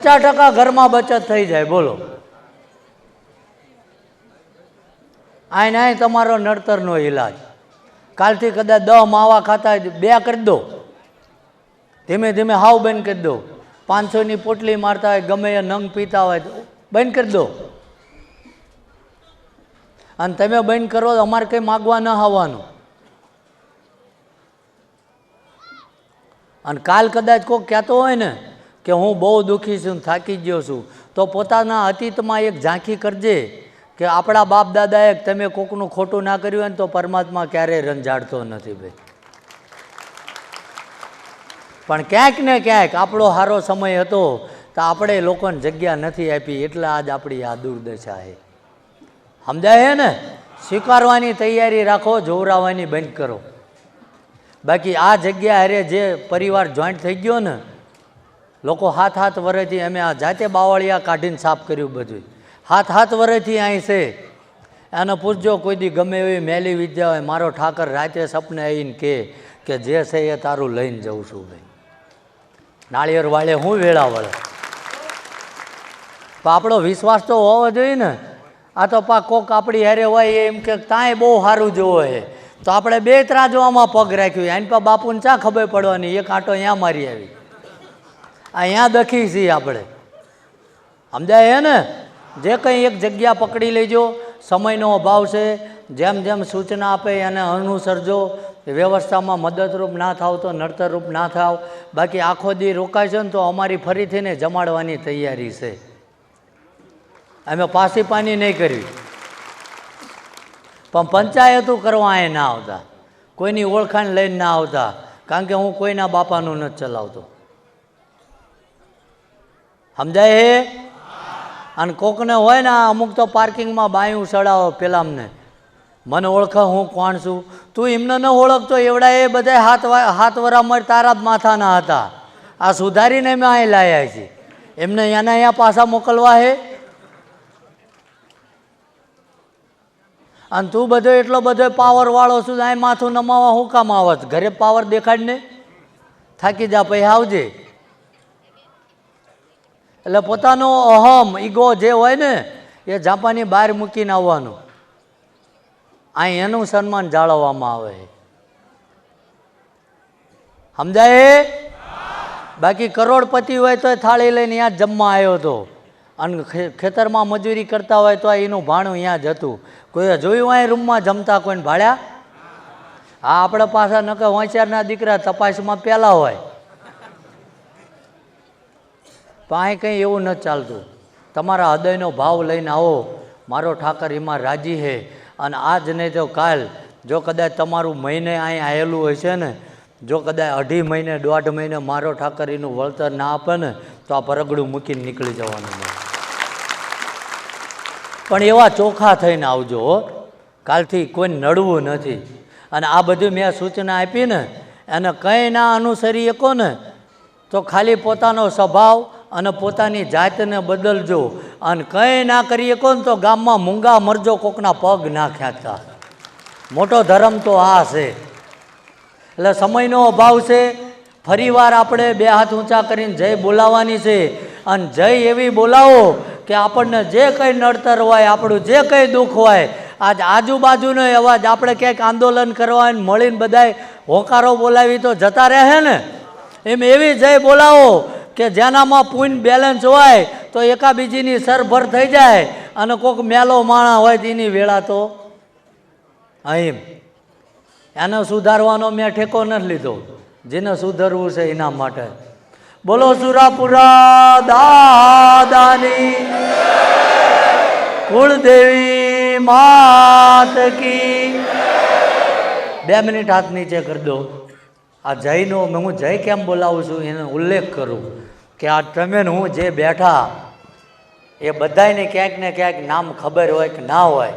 પચાસ ટકા ઘરમાં બચત થઈ જાય, બોલો. આય નાય તમારો નડતરનો ઈલાજ. કાલથી કદાચ દહ માવા ખાતા બે કરી દો. ધીમે ધીમે હાવ બંધ કરી દો. પાંચસોની પોટલી મારતા હોય, ગમે એ નંગ પીતા હોય બંધ કરી દો. અને તમે બંધ કરો અમારે કંઈ માગવા ન આવવાનું. અને કાલ કદાચ કોઈક કહેતો હોય ને કે હું બહુ દુઃખી છું થાકી ગયો છું. તો પોતાના અતીતમાં એક ઝાંખી કરજે કે આપણા બાપ દાદાએ તમે કોકનું ખોટું ના કર્યું હોય ને તો પરમાત્મા ક્યારેય રંજાડતો નથી ભાઈ. પણ ક્યાંક ને ક્યાંક આપણો સારો સમય હતો તો આપણે લોકોને જગ્યા નથી આપી, એટલે આજ આપણી આ દુર્દશા છે. સમજાય હે ને? સ્વીકારવાની તૈયારી રાખો, જોવરાવાની બંધ કરો. બાકી આ જગ્યા અરે જે પરિવાર જોઈન્ટ થઈ ગયો ને લોકો હાથ હાથ વરેથી અમે આ જાતે બાવળિયા કાઢીને સાફ કર્યું બધું હાથ હાથ વરેથી અહીં છે. એને પૂછજો કોઈ દી ગમે એવી મેલી વિદ્યા હોય, મારો ઠાકર રાતે સપને આવીને કે કે જે છે એ તારું લઈને જઉં છું ભાઈ. નાળિયેર વાળે હું વેળા વળે? પણ આપણો વિશ્વાસ તો હોવો જોઈએ ને. આ તો પા કોક આપણી હારે હોય એમ કે તાંય બહુ સારું જોવો હે. તો આપણે બે ત્રાજવામાં પગ રાખ્યું. એની પર બાપુને ચા ખબર પડવાની, એક આંટો અહીંયા મારી આવી. અહીંયા દખી છીએ આપણે. સમજાય હે ને? જે કંઈ એક જગ્યા પકડી લેજો, સમયનો અભાવ છે, જેમ જેમ સૂચના આપે એને અનુસરજો. વ્યવસ્થામાં મદદરૂપ ના થાવ તો નડતરરૂપ ના થાવ. બાકી આખો દી રોકાય છે ને તો અમારી ફરીથી ને જમાડવાની તૈયારી છે. અમે પાસી પાની નહીં કરવી. પણ પંચાયતો કરવા એ ના આવતા. કોઈની ઓળખાણ લઈને ના આવતા. કારણ કે હું કોઈના બાપાનું નથી ચલાવતો. સમજાય હે? અને કોકને હોય ને અમુક તો પાર્કિંગમાં બાયું ચડાવો પેલા અમને મને ઓળખે હું કોણ છું? તું એમને ન ઓળખતો એવડા એ બધા હાથ હાથ વરા મર તારા માથાના હતા. આ સુધારીને મેં અહીં લાયા છે એમને અહીંયાના અહીંયા પાછા મોકલવા હે? અને તું બધો એટલો બધો પાવરવાળો છું અહીં માથું નમાવા હું કામ આવત? ઘરે પાવર દેખાડને? થાકી જા પછી આવજે. એટલે પોતાનો અહમ, ઈગો જે હોય ને, એ જાપાની બહાર મૂકીને આવવાનું. અહીં એનું સન્માન જાળવવામાં આવે છે. સમજાય? બાકી કરોડપતિ હોય તો થાળી લઈને ત્યાં જમવા આવ્યો હતો. અને ખેતરમાં મજૂરી કરતા હોય તો એનું ભાણું ત્યાં જ હતું. કોઈએ જોયું અહીં રૂમમાં જમતા કોઈને ભાડ્યા હા આપણે પાછા નકર હોંશિયારના દીકરા તપાસમાં પહેલાં હોય. પણ અહીં કંઈ એવું નથી ચાલતું. તમારા હૃદયનો ભાવ લઈને આવો. મારો ઠાકર એમાં રાજી છે. અને આજ નહીં તો કાલ, જો કદાચ તમારું મહિને અહીં આવેલું હોય છે ને, જો કદાચ અઢી મહિને, દોઢ મહિને મારો ઠાકર એનું વળતર ના આપે ને, તો આ પરગડું મૂકીને નીકળી જવાનું પણ એવા ચોખ્ખા થઈને આવજો કાલથી કોઈ નડવું નથી. અને આ બધું મેં સૂચના આપી ને, એને કંઈ ના અનુસરી શકો ને, તો ખાલી પોતાનો સ્વભાવ અને પોતાની જાતને બદલજો. અને કંઈ ના કરીએ શકો ને તો ગામમાં મૂંગા મરજો કોકના પગ ના ખ્યાતા મોટો ધર્મ તો આ છે. એટલે સમયનો અભાવ છે. ફરીવાર આપણે બે હાથ ઊંચા કરીને જય બોલાવવાની છે. અને જય એવી બોલાવો કે આપણને જે કંઈ નડતર હોય, આપણું જે કંઈ દુઃખ હોય, આજ આજુબાજુનો અવાજ આપણે ક્યાંક આંદોલન કરવા હોય મળીને બધાય હોકારો બોલાવી તો જતા રહે ને? એમ એવી જય બોલાવો કે જેનામાં પૂન બેલેન્સ હોય તો એકાબીજીની સરભર થઈ જાય અને કોઈક મેલો માણા હોય તેની વેળા તો અહીં. એને સુધારવાનો મેં ઠેકો નથી લીધો. જેને સુધરવું છે એના માટે. બોલો સુરાપુરા દાદાની કુળદેવી માત કી. બે મિનિટ હાથ નીચે કરી દો. આ જયનો હું જય કેમ બોલાવું છું એનો ઉલ્લેખ કરું કે આ તમે હું જે બેઠા એ બધાયને ક્યાંક ને ક્યાંક નામ ખબર હોય કે ના હોય.